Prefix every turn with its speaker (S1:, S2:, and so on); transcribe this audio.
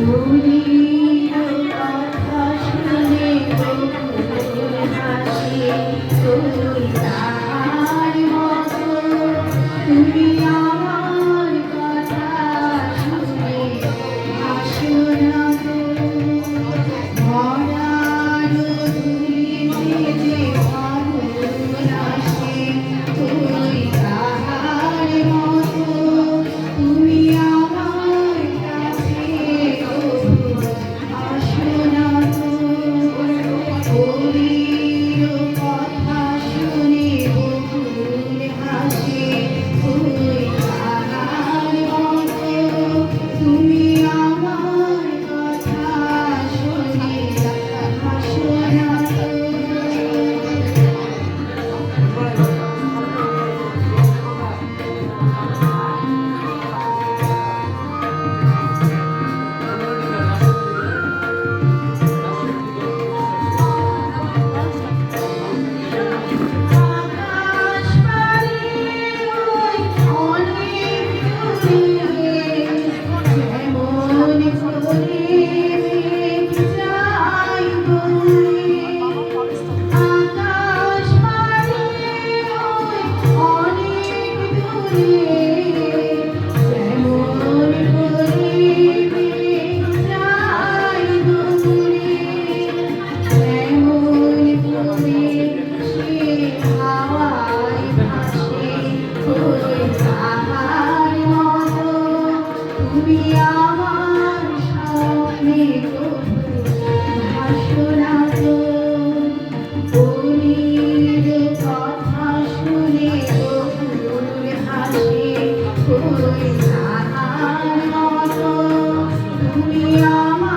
S1: তুমি Amen. তুমি আমার